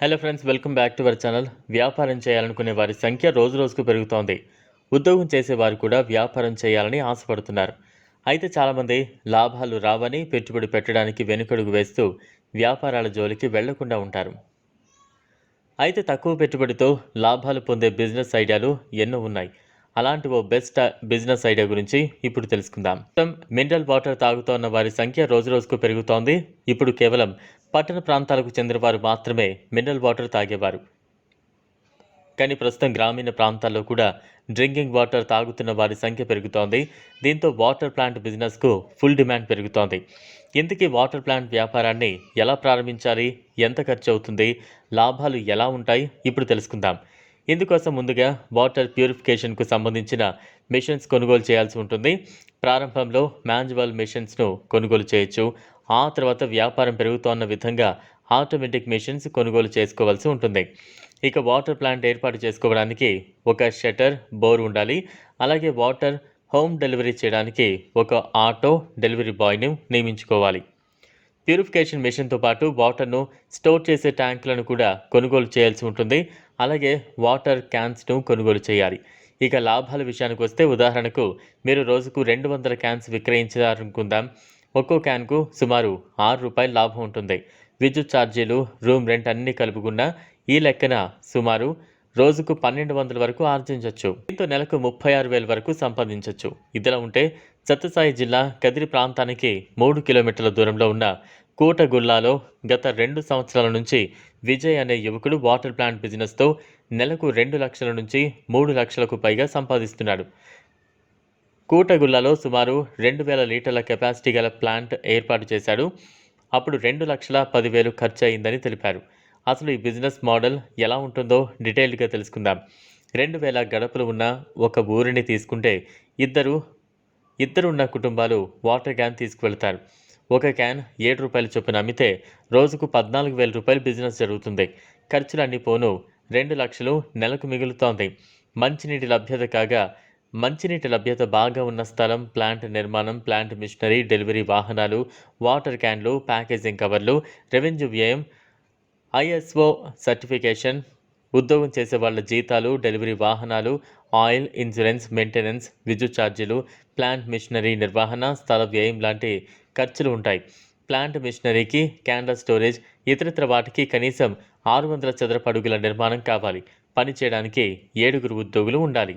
Hello friends welcome back to our channel వ్యాపారం చేయాలనుకునే వారి సంఖ్య రోజు రోజుకు పెరుగుతోంది. ఉద్యోగం చేసేవారు కూడా వ్యాపారం చేయాలని ఆశపడుతున్నారు. అయితే చాలామంది లాభాలు రావని పెట్టుబడి పెట్టడానికి వెనుకడుగు వేస్తూ వ్యాపారాల జోలికి వెళ్ళకుండా ఉంటారు. అయితే తక్కువ పెట్టుబడితో లాభాలు పొందే బిజినెస్ ఐడియాలు ఎన్నో ఉన్నాయి. అలాంటి ఓ బెస్ట్ బిజినెస్ ఐడియా గురించి ఇప్పుడు తెలుసుకుందాం. మినరల్ వాటర్ తాగుతోన్న వారి సంఖ్య రోజు రోజుకు పెరుగుతోంది. ఇప్పుడు కేవలం పట్టణ ప్రాంతాలకు చెందిన వారు మాత్రమే మినరల్ వాటర్ తాగేవారు. కానీ ప్రస్తుతం గ్రామీణ ప్రాంతాల్లో కూడా డ్రింకింగ్ వాటర్ తాగుతున్న వారి సంఖ్య పెరుగుతోంది. దీంతో వాటర్ ప్లాంట్ బిజినెస్కు ఫుల్ డిమాండ్ పెరుగుతోంది. ఇంతకీ వాటర్ ప్లాంట్ వ్యాపారాన్ని ఎలా ప్రారంభించాలి? ఎంత ఖర్చు అవుతుంది? లాభాలు ఎలా ఉంటాయి? ఇప్పుడు తెలుసుకుందాం. ఇందుకోసం ముందుగా వాటర్ ప్యూరిఫికేషన్కు సంబంధించిన మిషన్స్ కొనుగోలు చేయాల్సి ఉంటుంది. ప్రారంభంలో మాన్యువల్ మిషన్స్ను కొనుగోలు చేయొచ్చు. ఆ తర్వాత వ్యాపారం పెరుగుతోన్న విధంగా ఆటోమేటిక్ మిషన్స్ కొనుగోలు చేసుకోవాల్సి ఉంటుంది. ఇక వాటర్ ప్లాంట్ ఏర్పాటు చేసుకోవడానికి ఒక షటర్ బోర్ ఉండాలి. అలాగే వాటర్ హోమ్ డెలివరీ చేయడానికి ఒక ఆటో డెలివరీ బాయ్ని నియమించుకోవాలి. ప్యూరిఫికేషన్ మెషిన్తో పాటు వాటర్ను స్టోర్ చేసే ట్యాంకులను కూడా కొనుగోలు చేయాల్సి ఉంటుంది. అలాగే వాటర్ క్యాన్స్ను కొనుగోలు చేయాలి. ఇక లాభాల విషయానికి వస్తే ఉదాహరణకు మీరు రోజుకు రెండు వందల క్యాన్స్ విక్రయించారనుకుందాం ఒక్కో క్యాన్కు సుమారు ఆరు రూపాయల లాభం ఉంటుంది. విద్యుత్ ఛార్జీలు రూమ్ రెంట్ అన్నీ కలుపుకున్న ఈ లెక్కన సుమారు రోజుకు పన్నెండు వందల వరకు ఆర్జించవచ్చు దీంతో నెలకు ముప్పై ఆరు వేల వరకు సంపాదించవచ్చు ఇదిలా ఉంటే సత్యసాయి జిల్లా కదిరి ప్రాంతానికి మూడు కిలోమీటర్ల దూరంలో ఉన్న కోటగుల్లాలో గత రెండు సంవత్సరాల నుంచి విజయ్ అనే యువకుడు వాటర్ ప్లాంట్ బిజినెస్తో నెలకు రెండు లక్షల నుంచి మూడు లక్షలకు పైగా సంపాదిస్తున్నాడు. కూటగుల్లలో సుమారు రెండు వేల లీటర్ల కెపాసిటీ గల ప్లాంట్ ఏర్పాటు చేశాడు. అప్పుడు రెండు లక్షల పదివేలు ఖర్చు అయిందని తెలిపారు. అసలు ఈ బిజినెస్ మోడల్ ఎలా ఉంటుందో డీటెయిల్డ్గా తెలుసుకుందాం. రెండు వేల గడపలు ఉన్న ఒక ఊరిని తీసుకుంటే ఇద్దరు ఇద్దరున్న కుటుంబాలు వాటర్ క్యాన్ తీసుకువెళ్తారు. ఒక క్యాన్ ఏడు రూపాయల చొప్పున అమ్మితే రోజుకు పద్నాలుగు వేల రూపాయలు బిజినెస్ జరుగుతుంది. ఖర్చులన్నీ పోను రెండు లక్షలు నెలకు మిగులుతోంది. మంచినీటి లభ్యత కాగా మంచినీటి లభ్యత బాగా ఉన్న స్థలం ప్లాంట్ నిర్మాణం ప్లాంట్ మిషనరీ డెలివరీ వాహనాలు వాటర్ క్యాన్లు ప్యాకేజింగ్ కవర్లు రెవెన్యూ వ్యయం ఐఎస్ఓ సర్టిఫికేషన్ ఉద్యోగం చేసే వాళ్ళ జీతాలు డెలివరీ వాహనాలు ఆయిల్ ఇన్సూరెన్స్ మెయింటెనెన్స్ విద్యుత్ ఛార్జీలు ప్లాంట్ మిషనరీ నిర్వహణ స్థల వ్యయం లాంటి ఖర్చులు ఉంటాయి. ప్లాంట్ మిషనరీకి క్యాండల్ స్టోరేజ్ ఇతరితర వాటికి కనీసం ఆరు వందల చదరపు అడుగుల నిర్మాణం కావాలి. పని చేయడానికి ఏడుగురు ఉద్యోగులు ఉండాలి.